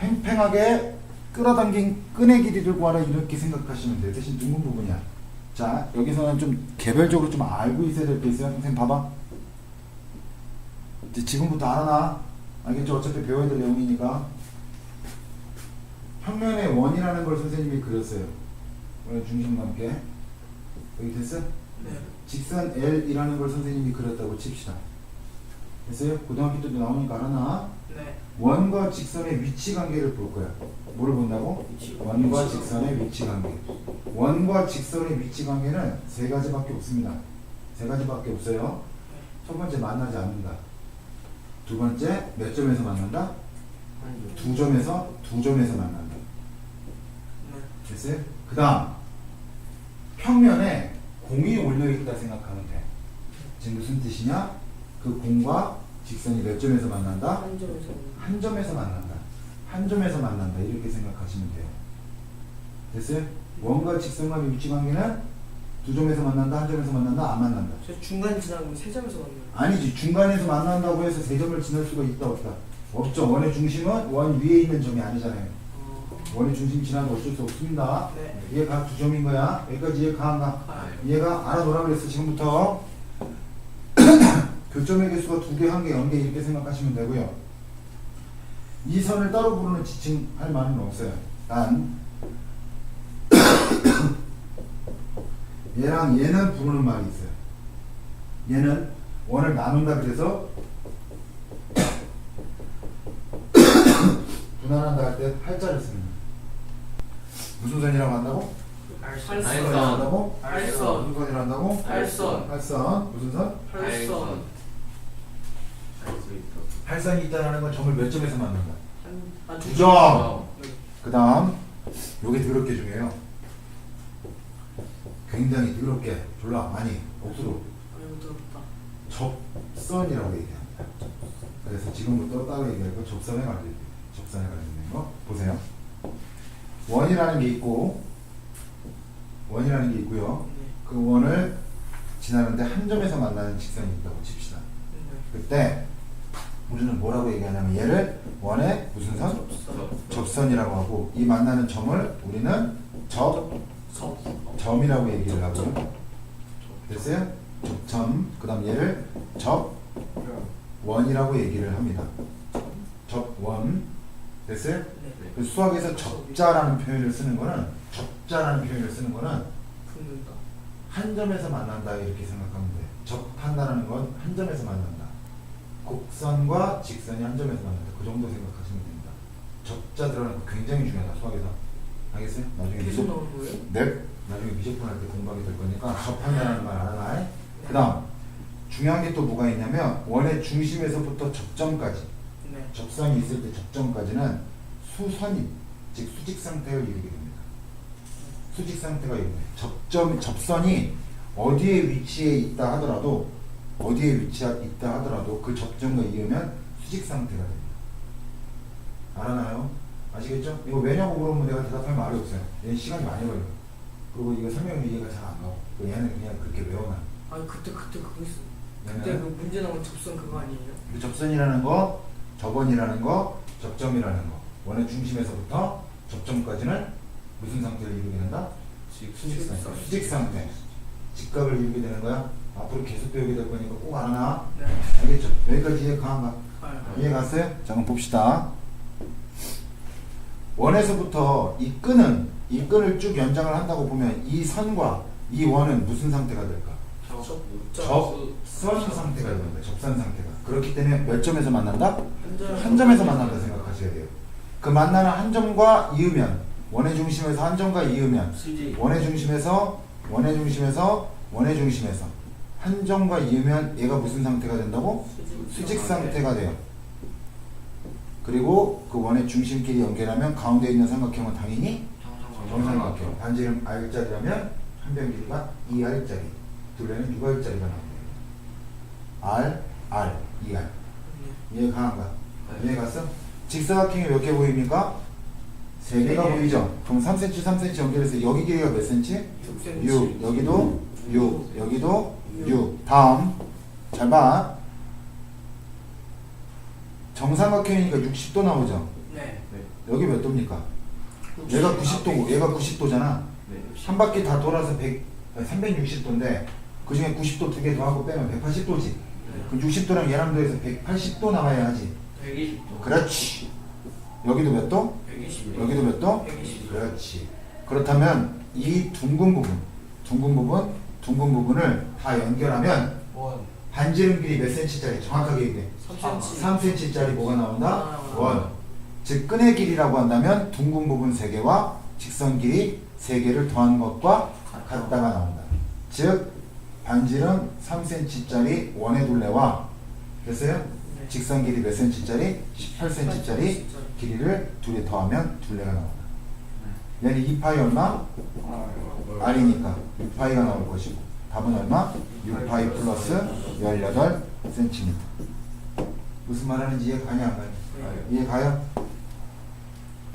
팽팽하게 끌어당긴 끈의 길이를 구하라 이렇게 생각하시면 돼요. 대신 둥근 부분이야. 자, 여기서는 좀 개별적으로 좀 알고 있어야 될 게 있어요. 선생님 봐봐. 이제 지금부터 알아놔. 알겠죠? 어차피 배워야 될 내용이니까. 평면의 원이라는 걸 선생님이 그렸어요. 원의 중심과 함께. 여기 됐어? 네. 직선 L이라는 걸 선생님이 그렸다고 칩시다. 됐어요? 고등학교 때도 나오니까 알아놔. 네. 원과 직선의 위치 관계를 볼 거야. 뭐를 본다고? 원과 직선의 위치 관계. 원과 직선의 위치 관계는 세 가지밖에 없습니다. 세 가지밖에 없어요. 첫 번째 만나지 않는다. 두 번째 몇 점에서 만난다? 두 점에서 두 점에서 만난다. 네. 됐어요? 그 다음 평면에 공이 올려 있다 생각하면 돼. 지금 무슨 뜻이냐? 그 공과 직선이 몇 점에서 만난다? 한 점에서 한 점에서 만난다. 한 점에서 만난다. 이렇게 생각하시면 돼요. 됐어요? 원과 직선 간의 위치 관계는 두 점에서 만난다, 한 점에서 만난다, 안 만난다. 저 중간 지나고 세 점에서 만나요. 아니지. 중간에서 만난다고 해서 세 점을 지날 수가 있다, 없다? 없죠. 원의 중심은 원 위에 있는 점이 아니잖아요. 어. 원의 중심 지나도 어쩔 수 없습니다. 네. 얘가 두 점인 거야. 여기까지 이해가 안 가? 아, 얘가 알아놓으라 그랬어 지금부터 교점의 개수가 두 개, 한 개, 영개 이렇게 생각하시면 되고요. 이 선을 따로 부르는 지칭할 말은 없어요. 단 얘랑 얘는 부르는 말이 있어요. 얘는 원을 나눈다 그래서 분할한다 할 때 할자를 쓰는 무슨 선이라고 한다고? 알선. 선이라고 한다고? 알선. 무슨 선이라고 한다고? 알선. 할선 무슨 선? 있어. 할선이 있다는 건 점을 몇 점에서 한두두 점. 그 다음 요게 더럽게 중요해요 굉장히 더럽게 졸라 많이 억수로. 접선이라고 얘기합니다 그래서 지금부터 따로 얘기할 거 접선에 관련된 접선에 관련된 거 보세요 원이라는 게 있고 원이라는 게 있고요 네. 그 원을 지나는데 한 점에서 만나는 직선이 있다고 칩시다 네. 그때 우리는 뭐라고 얘기하냐면 얘를 원의 무슨 선? 접선. 접선이라고 하고 이 만나는 점을 우리는 접 접. 점이라고 얘기를 하고요. 됐어요? 접점. 그 다음 얘를 접 원이라고 얘기를 합니다. 접원. 됐어요? 네. 그 수학에서 접자라는 표현을 쓰는 거는 접 자라는 표현을 쓰는 거는 붙는다. 한 점에서 만난다 이렇게 생각하면 돼. 접한다라는 건 한 점에서 만난다. 곡선과 직선이 한 점에서 만난다. 그 정도 생각하시면 됩니다. 접자 들어가는 거 굉장히 중요하다 수학에서. 알겠어요? 나중에 계속 미적 나오는 거예요? 네. 나중에 미적분 할 때 공부하게 될 거니까 접한다는 말 알아놔. 그 다음 중요한 게 또 뭐가 있냐면 원의 중심에서부터 접점까지 네. 접선이 있을 때 접점까지는 수선이 즉 수직 상태를 이루게 됩니다. 수직 상태가 돼요. 접점 접선이 어디에 위치해 있다 하더라도 어디에 위치해 있다 하더라도 그 접점과 이으면 수직 상태가 됩니다. 알아나요? 아시겠죠? 이거 왜냐고 물어보면 내가 대답할 말이 없어요. 얘는 시간이 많이 걸려. 그리고 이거 설명이 이해가 잘 안 가고 그 얘는 그냥 그렇게 외워놔. 아 그때 그때 그거 있어. 그때 그 문제 나온 접선 그거 아니에요? 그 접선이라는 거, 접원이라는 거, 접점이라는 거. 원의 중심에서부터 접점까지는 무슨 상태를 이루게 된다? 수직 상태. 수직 상태. 직각을 이루게 되는 거야. 앞으로 계속 배우게 될 거니까 꼭 알아놔. 네. 알겠죠? 여기까지 이해 가한가? 아, 이해 갔어요? 자, 그럼 봅시다. 원에서부터 이 끈은 이 끈을 쭉 연장을 한다고 보면 이 선과 이 원은 무슨 상태가 될까? 접. 접선 상태가 됩니다. 접선 상태가. 그렇기 때문에 몇 점에서 만난다? 한 점. 한 점에서 만난다 생각하셔야 돼요. 그 만나는 한 점과 이으면 원의 중심에서 한 점과 이으면. 원의 중심에서 원의 중심에서 원의 중심에서 한 점과 이으면 얘가 무슨 상태가 된다고? 수직 상태가 돼요. 그리고 그 원의 중심끼리 연결하면 가운데 있는 삼각형은 당연히 정삼각형. 반지름 R자리라면 한 변 길이가 2R짜리. 둘레는 6R짜리가 나옵니다. R, R, 2R. 네. 이해 가는가? 이해 갔어? 직사각형이 몇 개 보입니까? 세 개가 네 개. 보이죠? 그럼 3cm, 3cm 연결해서 여기 길이가 몇 cm? 6cm. 6. 여기도 6. 여기도 6. 다음. 잘 봐. 정삼각형이니까 60도 나오죠? 네. 네. 여기 몇 도입니까? 얘가 90도고 얘가 90도잖아. 네. 한 바퀴 다 돌아서 100, 360도인데 그 중에 90도 두 개 더하고 빼면 180도지. 그럼 60도랑 얘랑 더해서 180도 나와야 하지. 120도. 그렇지. 여기도 몇 도? 120도. 여기도 몇 도? 120도. 그렇지. 그렇다면 이 둥근 부분, 둥근 부분, 둥근 부분을 다 연결하면 원. 반지름 길이 몇 cm짜리 정확하게 얘기해. 3cm. 3cm짜리 뭐가 나온다? 아. 원. 즉 끈의 길이라고 한다면 둥근 부분 3개와 직선 길이 3개를 더한 것과 같다가 나온다. 즉 반지름 3cm짜리 원의 둘레와 됐어요? 네. 직선 길이 몇 cm짜리? 18cm짜리 길이를 둘이 더하면 둘레가 나온다. 얘는 2파이 얼마? R이니까 6파이가 나올 것이고 답은 얼마? 6파이 플러스 18cm 무슨 말 하는지 이해 가냐 안? 네. 이해 가요?